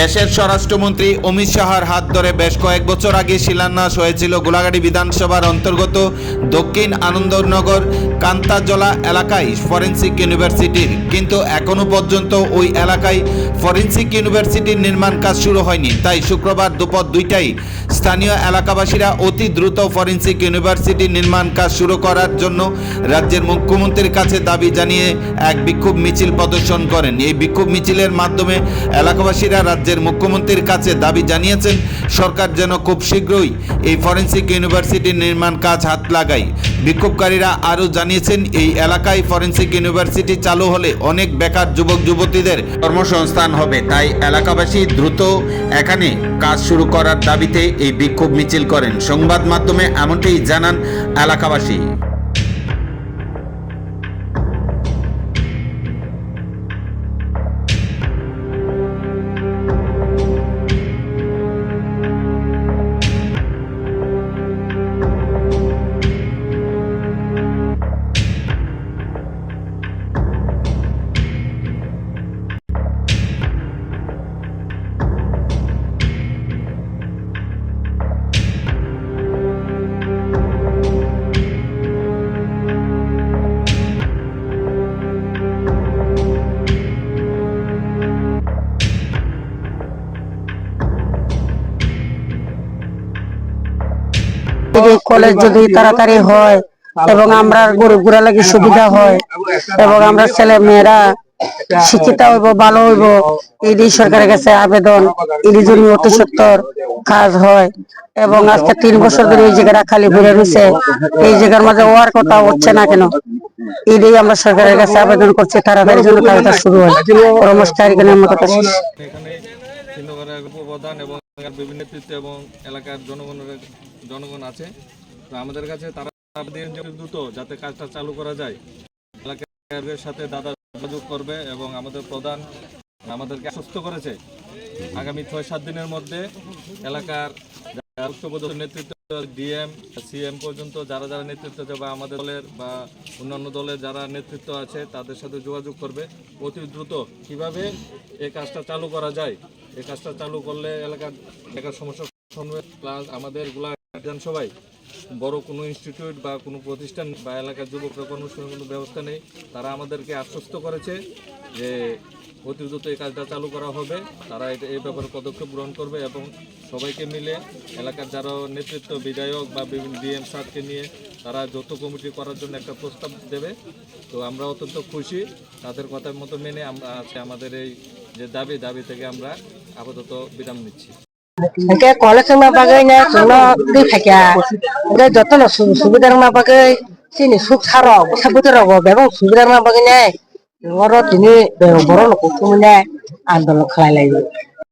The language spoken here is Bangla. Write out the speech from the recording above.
দেশের স্বরাষ্ট্রমন্ত্রী অমিত শাহর হাত ধরে বেশ কয়েক বছর আগে শিলান্যাস হয়েছিল গোলাঘাটি বিধানসভার অন্তর্গত দক্ষিণ আনন্দনগর কান্তাজলা এলাকায় ফরেন্সিক ইউনিভার্সিটির। কিন্তু এখনও পর্যন্ত ওই এলাকায় ফরেন্সিক ইউনিভার্সিটির নির্মাণ কাজ শুরু হয়নি। তাই শুক্রবার দুপুর দুইটাই স্থানীয় এলাকাবাসীরা অতি দ্রুত ফরেন্সিক ইউনিভার্সিটি নির্মাণ কাজ শুরু করার জন্য রাজ্যের মুখ্যমন্ত্রীর কাছে দাবি জানিয়ে এক বিক্ষোভ মিছিল প্রদর্শন করেন। এই বিক্ষোভ মিছিলের মাধ্যমে এলাকাবাসীরা রাজ্যের মুখ্যমন্ত্রীর কাছে দাবি জানিয়েছেন, সরকার যেন খুব শীঘ্রই এই ফরেন্সিক ইউনিভার্সিটির নির্মাণ কাজ হাত লাগায়। বিক্ষোভকারীরা আরও জানিয়েছেন, এই এলাকায় ফরেন্সিক ইউনিভার্সিটি চালু হলে অনেক বেকার যুবক যুবতীদের কর্মসংস্থান হবে। তাই এলাকাবাসী দ্রুত এখানে কাজ শুরু করার দাবিতে এই বিক্ষোভ মিছিল করেন। সংবাদ মাধ্যমে এমনটাই জানান এলাকাবাসী। কলেজ যদি তাড়াতাড়ি হয় এবং আমরা গরিব গুড়া লাগে সুবিধা হয় এবং আমরা ছেলে মেয়েরা শিক্ষিত হইব, ভালো হইব, ইডি সরকারের কাছে আবেদন, ইডি জন্য অতি সত্তর কাজ হয় এবং আজকে তিন বছর ধরে এই জায়গাটা খালি ঘুরে রয়েছে। এই জায়গার মাঝে হওয়ার কথা হচ্ছে না কেন? ইডি আমরা সরকারের কাছে আবেদন করছি, তাড়াতাড়ি জন্য কাজটা শুরু হয়। পরামর্শ এখানে আমার কথা এলাকার বিভিন্ন নেতৃত্ব এবং এলাকার জনগণের, জনগণ আছে। তো আমাদের কাছে তারা দ্রুত যাতে কাজটা চালু করা যায়, এলাকার সাথে দাদা যোগাযোগ করবে এবং আমাদের প্রধান আমাদেরকে আশ্বস্ত করেছে। আগামী ছয় সাত দিনের মধ্যে এলাকার নেতৃত্ব ডিএম, সিএম পর্যন্ত যারা যারা নেতৃত্ব দেবে আমাদের দলের বা অন্যান্য দলের যারা নেতৃত্ব আছে, তাদের সাথে যোগাযোগ করবে। অতি দ্রুত কীভাবে এই কাজটা চালু করা যায়? এই কাজটা চালু করলে এলাকার এলাকার সমস্যা শুনবে প্লাস আমাদেরগুলা বিধানসভায় বড় কোনো ইনস্টিটিউট বা কোনো প্রতিষ্ঠান বা এলাকার কর্মসংস্থানের কোনো ব্যবস্থা নেই, তারা আমাদেরকে আশ্বস্ত করেছে যে অতি দ্রুত এই কাজটা চালু করা হবে। তারা এটা এই ব্যাপারে পদক্ষেপ গ্রহণ করবে এবং সবাইকে মিলে এলাকার যারা নেতৃত্ব বিধায়ক বা বিভিন্ন ডিএম সারকে নিয়ে তারা যৌথ কমিটি করার জন্য একটা প্রস্তাব দেবে। তো আমরা অত্যন্ত খুশি। তাদের কথার মতো মেনে আমরা আজকে আমাদের এই যে দাবি দাবি থেকে আমরা আপাতত বিরাম নিচ্ছি। cuma di pakai. Udah jatuh lah sudah rumah pakai sini suk saro, sabut rogo, bebang sudah rumah pakai nya. Ngorot